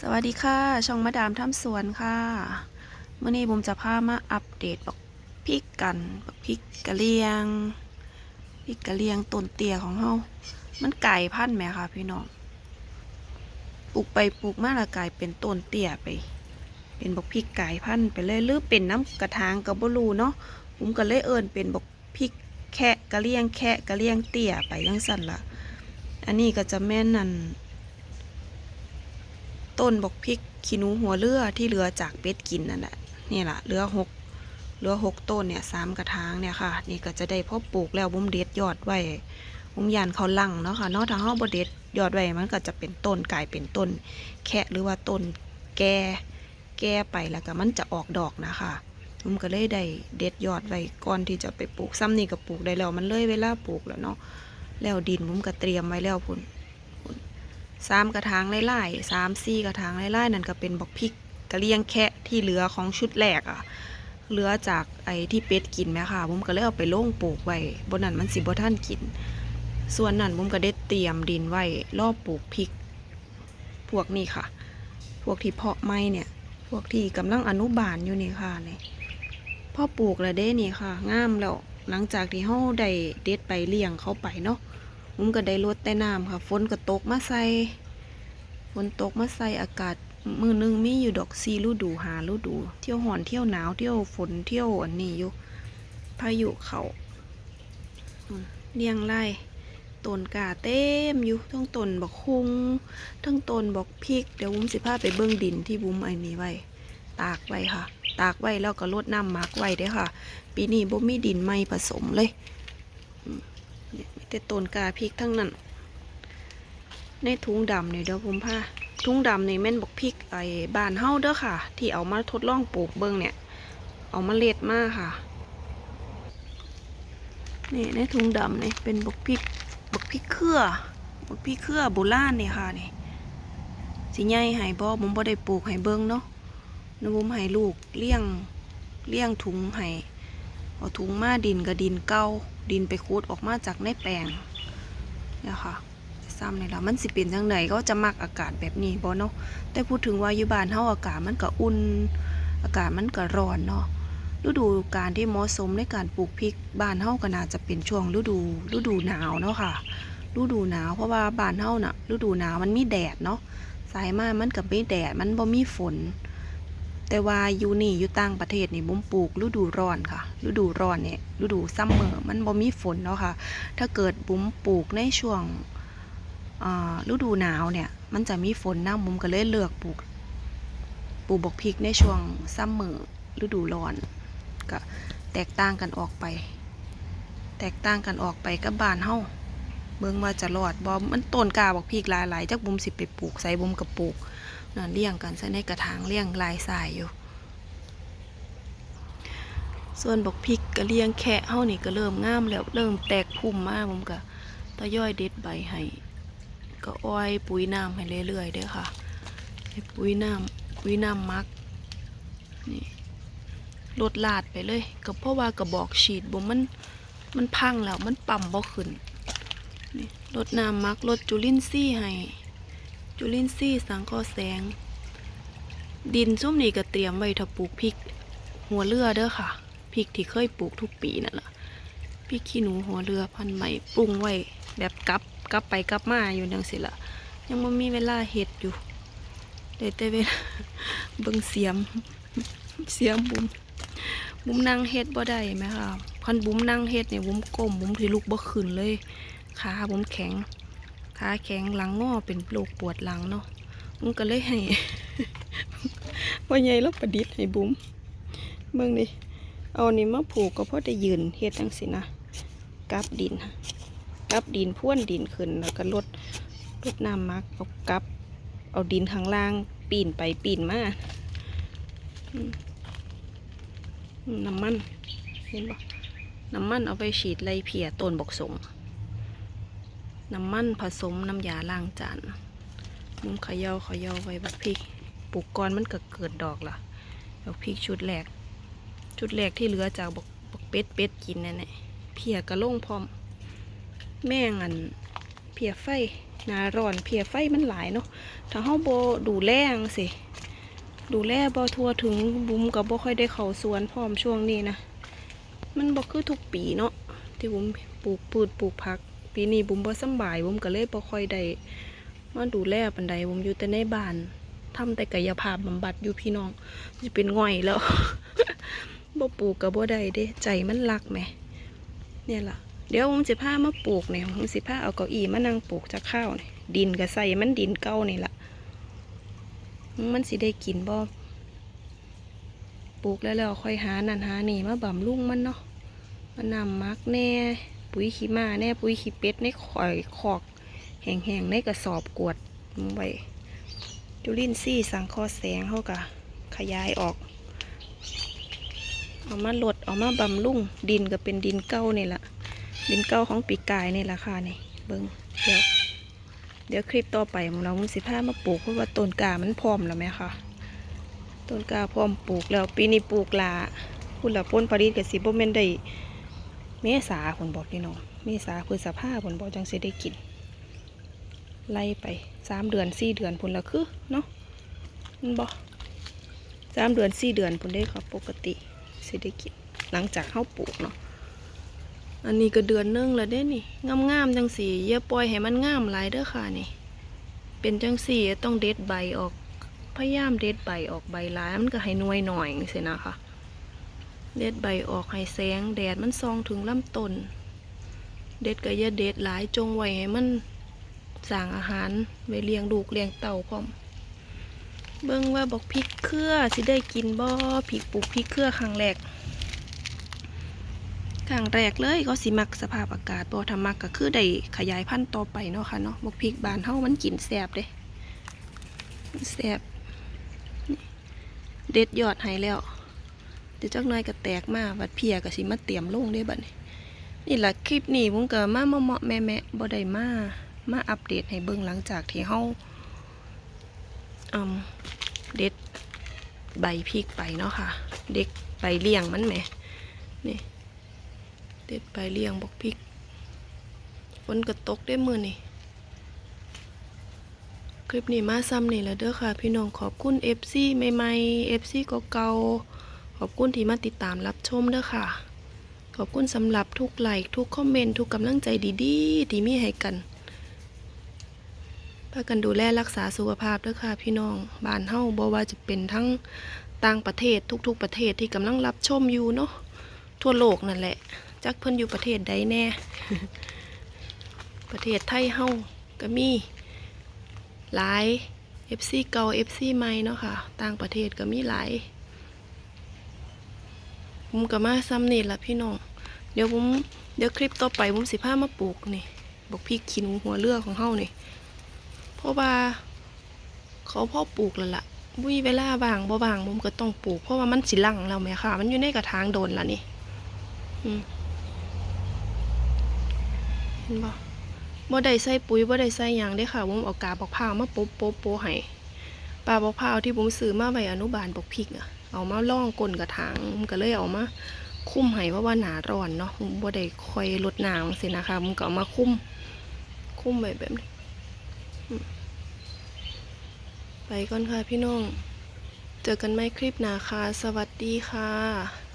สวัสดีค่ะ ช่องมาดามทำสวนค่ะเมื่อนี้ผมจะพามาอัปเดตบอกพริกกันบอกพริกกะเลียงพริกกะเลียงต้นเตี้ยของเฮามันไก่พันธุ์ไหมคะพี่น้องปลูกไปปลูกมาละกลายเป็นต้นเตี้ยไป เป็นบอกพริกไก่พันธุ์ไปเลยหรือเป็นน้ำกระถางกับบลูเนาะผมก็เลยเอิญเป็นบอกพริกแคะกะเลียงแคะกะเลียงเตี้ยไปยังสั่นละอันนี้ก็จะแม่นนั่น ต้นบกพริกขี้หนูหัวเรือที่เหลือจากเป็ดกินนั่นแหละนี่แหละเหลือหกเหลือหกต้นเนี่ยสามกระถางเนี่ยค่ะ นี่ก็จะได้พอปลูกแล้วบุ้มเด็ดยอดไว้บุ้มยานเขาลังเนาะค่ะเนอกทางห้าบเด็ดยอดไว้มันก็จะเป็นต้นกลายเป็นต้น แค่หรือว่าต้นแก่แก่ไปแล้วก็มันจะออกดอกนะคะบุ้มก็เลยได้เด็ดยอดไว้ก่อนที่จะไปปลูกซ้ำนี่ก็ปลูกได้แล้วมันเลยเวลาปลูกแล้วเนาะแล้วดินบุ้มก็เตรียมไว้แล้วพุ่น สามกระถางไล่ๆสามสี่กระถางไล่ๆนั่นก็เป็นบอกพริกกระเลียงแคะที่เหลือของชุดแรกอะเหลือจากไอ้ที่เป็ดกินไหมค่ะผมก็เลยเอาไปโล่งปลูกไว้บนนั้นมันสิบ่ท่านกิน ส่วนนั้นผมก็ได้เตรียมดินไว้รอบปลูกพริก พวกนี้ค่ะ พวกที่เพาะไม้เนี่ย พวกที่กำลังอนุบาลอยู่นี่ค่ะนี่พ่อปลูกแล้วเด้นี่ค่ะงามแล้วหลังจากที่เฮาได้เด็ดไปเลี้ยงเขาไปเนาะ ผมก็ได้ลดแต่น้ำค่ะ ฝนก็ตกมาใส่ฝนตกมาใส่อากาศมือหนึงมีอยู่ดอกซีฤดูหาฤดู เที่ยวหอนเที่ยวหนาวเที่ยวฝนเที่ยวอันนี้อยู่พายุเขาเลี้ยงไร่ต้นกาเต็มอยู่ทั้งต้นบอกคุงทั้งต้นบอกพริก เดี๋ยวบุ้มสิพาไปเบื้องดินที่บุ้มไอ้นี้ไว้ ตากไว้ค่ะ ตากไว้แล้วก็ลดน้ำมักไว้เด้ค่ะ ปีนี้บ่มีดินไม่ผสมเลยเนี่ย มีแต่ต้นกาพริกทั้งนั้น ในถุงดำเนี่ยเดี๋ยวผมพาถุงดำนี่แม่นบอกพริกไอ้บานเฮาเด้อค่ะ ที่เอามาทดลองปลูกเบิ่งเนี่ย เอามาเล็ดมาค่ะ นี่ในถุงดำเนี่ยเป็นบกพริกบกพริกเครือบกพริกเครือโบราณเนี่ยค่ะนี่สิใหญ่ให้บ่ผมบ่ได้ปลูกให้เบิ่งเนาะนะผมให้ลูกเลี้ยงเลี้ยงถุงให้ เอาถุงมาดินกับดินเก่าดินไปคูดออกมาจากในแปลงเนี่ยค่ะซ้ำนี่ละมันสิเป็นจังไหนก็จะมักอากาศแบบนี้บ่เนาะแต่พูดถึงว่าอยู่บ้านเฮาอากาศมันก็อุ่น อากาศมันก็ร้อนเนาะฤดูการที่เหมาะสมในการปลูกพริกบ้านเฮาก็น่าจะเป็นช่วงฤดูฤดูหนาวเนาะค่ะฤดูหนาวเพราะว่าบ้านเฮาน่ะฤดูหนาวมันมีแดดเนาะสายมามันก็มีแดดมันบ่มีฝน แต่ว่าอยู่นี่อยู่ต่างประเทศนี่บุ้มปลูกฤดูร้อนค่ะ ฤดูร้อนเนี่ยฤดูซัมเมอร์มันบ่มีฝนเนาะค่ะ ถ้าเกิดบุ้มปลูกในช่วงฤดูหนาวเนี่ย มันจะมีฝนนะบุ้มก็เลยเลือกปลูกปลูกบกพริกในช่วงซัมเมอร์ฤดูร้อนก็แตกต่างกันออกไป แตกต่างกันออกไปกับบ้านเฮาเบิ่งว่าจะรอดบ่มันต้นกาบักพริกหลายๆจักบุ้มสิไปปลูกใส่บุ้มก็ปลูก เลี้ยงกันใส่ในกระถางเลี้ยงลายสายอยู่ ส่วนบกพริกก็เลี้ยงแคะเฮานี่ก็เริ่มงามแล้วเริ่มแตกพุ่มมากผมก็ตะย่อยเด็ดใบให้ก็อ้อยปุ๋ยน้ำให้เรื่อยๆเด้อค่ะให้ปุ๋ยน้ำปุ๋ยน้ำมักนี่ลดลาดไปเลยก็เพราะว่ากระบอกฉีดบ่มันมันพังแล้วมันปั๊มบ่ขึ้นนี่ลดน้ำมักลดจุลินทรีย์ให้ จุลินทรีย์สังเคราะห์แสง ดินซุ่มนี่ก็เตรียมไว้ถ้าปลูกพริก หัวเรือเด้อค่ะพริกที่เคยปลูกทุกปีนั่นแหละพริกขี้หนูหัวเรือพันใหม่ปรุงไว้แบบกลับกลับไปกลับมาอยู่จังสิละยังไม่มีเวลาเห็ดอยู่ได้แต่เวลาเบิ่งเสียม เสียมบุ้มบุ้มนั่งเฮ็ดบ่ได้ไหมคะพันบุ้มนั่งเฮ็ดเนี่ยบุ้มก้มบุ้มที่ลุกบ่ขึ้นเลยขาบุ้มแข็ง ขาแข็งหลังงอเป็นโรคปวดหลังเนาะมันก็เลยให้พ่อใหญ่เราประดิษฐ์ให้บุ้มเบิ่งดิเอานี่มาผูกก็เพราะได้ยืนเฮ็ดจังสินะกับดินกับดินพ่วนดินขึ้นแล้วก็ลดลดน้ำมักเอากับ เอาดินข้างล่างปีนไปปีนมาน้ำมันเห็นปะน้ำมันเอาไปฉีดไล่เพียต้นบกสง น้ำมันผสมน้ำยาล้างจานมุมเขย่าเขย่าไว้บักพริกปลูกก่อนมันก็เกิดดอกล่ะบักพริกชุดแรก ชุดแรกที่เหลือจากบักบักเป็ดเป็ดกินนั่นแหละเพียกระลงพร้อม แม่งันเพียไฟนาร้อนเพียไฟมันหลายเนาะถ้าเฮาบ่ดูแลงสิดูแลบ่ทั่วถึงบุ้มก็บ่ค่อยได้เข้าสวนพร้อมช่วงนี้นะ มันบ่คือทุกปีเนาะที่บุ้มปลูกพืชปลูกผัก ปีนี้บุ้มบ่สบายบุ้มก็เลยบ่ค่อยได้มาดูแลปานใดบุ้มอยู่แต่ในบ้านทำแต่กายภาพบำบัดอยู่พี่น้องสิเป็นง่อยแล้วบ่ปลูกก็บ่ได้เด้ใจมันรักแหม เนี่ยล่ะ เดี๋ยวผมสิพามาปลูกเนี่ยผมสิพาเอาเก้าอี้มานั่งปลูกจากข้าวเนี่ยดินก็ใส่มันดินเก่านี่ล่ะ มันสิได้กินบ่ปลูกแล้วแล้วค่อยหานั่นหานี่มาบำรุงมันเนาะมานำมักแน่ ปุ๋ยขี้มาแน่ปุ๋ยขี้เป็ดในข่อยคอก แห้งๆในกระสอบกวดลงไปจุลินทรีย์สังเคราะห์แสงเขาก็ขยายออก เอามาลดเอามาบำรุงดินก็เป็นดินเก่านี่แหละดินเก่าของปีกายนี่แหละค่ะนี่เบิ้งเดี๋ยวเดี๋ยวคลิปต่อไปของเรามุสิพามาปลูกเพราะว่าต้นกามันพร้อมแล้วไหมคะต้นกาพร้อมปลูกแล้วปีนี้ปลูกลาคุณละพ้นผลิตกับสิบเมนได้ เมษาผลบอกพี่น้องเมษาพฤษภาผลบอกจังสิได้กินไล่ไปสามเดือนสี่เดือนผลละคือเนาะมันบอกสามเดือนสี่เดือนผลได้ครับปกติสิได้กินหลังจากเข้าปลูกเนาะอันนี้ก็เดือนนึงแล้วเด้นี่งามๆจังสีอย่าปล่อยให้มันงามหลายเด้อค่ะนี่ เป็นจังสีต้องเด็ดใบออกพยายามเด็ดใบออกใบหลายมันก็ให้น่วยหน่อยสินะคะ เด็ดใบออกให้แสงแดดมันส่องถึงลำต้น เด็ดก็อย่าเด็ดหลายจงไว้ให้มันสร้างอาหารไว้เลี้ยงลูกเลี้ยงเต่าพร้อม เบิ่งว่าบอกพริกเครือสิได้กินบ่พริกปลูกพริกเครือครั้งแรกครั้งแรกเลยก็สิมักสภาพอากาศบ่ถ้ามักก็คือได้ขยายพันธุ์ต่อไปเนาะค่ะเนาะบอกพริกบานเฮามันกินแซ่บเด้แซ่บเด็ดยอดให้แล้ว เดี๋ยวจักหน่อยก็แตกมาวัดเพียก็สิมาเตรียมลงได้บัดนี้นี่ล่ะคลิปนี้ผมก็มาเหมาะๆแม่บ่ได้มามาอัปเดตให้เบิ่งหลังจากที่เฮาอืมเด็ดใบพริกไปเนาะค่ะ เด็กใบเลี้ยงมันแหมนี่เด็ดใบเลี้ยงบอกพริกฝนก็ตกได้มือนี่คลิปนี้มาซ้ำนี่แหละเด้อค่ะ พี่น้องขอบคุณ FC ใหม่ๆ FC เก่าๆ ขอบคุณที่มาติดตามรับชมเด้อค่ะ ขอบคุณสำหรับทุกไลค์ทุกคอมเมนต์ทุกกำลังใจดีๆที่มีให้กันพากันดูแลรักษาสุขภาพด้วยค่ะ พี่น้องบ้านเฮาบ่ว่าจะเป็นทั้งต่างประเทศทุกๆประเทศที่กำลังรับชมอยู่เนาะทั่วโลกนั่นแหละจักเพิ่นอยู่ประเทศใดแน่ ประเทศไทยเฮาก็มีหลาย FC เก่า FC ใหม่เนาะค่ะ ต่างประเทศก็มีหลาย ผมก็มาซ้ำนี่ละพี่น้อง เดี๋ยวผมเดี๋ยวคลิปต่อไปผมสิพามาปลูกนี่บอกพี่ขี้หนูหัวเรือของเฮานี่เพราะว่า เขาพ่อปลูกแล้วล่ะบุยเวลาว่างบ่ว่างผมก็ต้องปลูก เพราะว่ามันสิลังแล้วแม่ค่ะ มันอยู่ในกระถางโดนแล้วนี่อืมเห็นบ่บ่ได้ใส่ปุ๋ยบ่ได้ใส่หยังเด้ค่ะผมเอากาบอกพร้าวมาโป๊ะโป๊ะโป๊ะให้ปลาบอกพร้าวที่ผมซื้อมาไว้อนุบาลบอกพริกอะ เอามาล่องก้นกระถางมันก็เลยเอามาคุ้มให้เพราะว่าหนาร้อนเนาะบ่ได้คอยลดหนาวสินะคะมันก็เอามาคุ้มคุ้มไปแบบนี้ไปก่อนค่ะพี่น้อง เจอกันไหมคลิปหน้าค่ะ สวัสดีค่ะ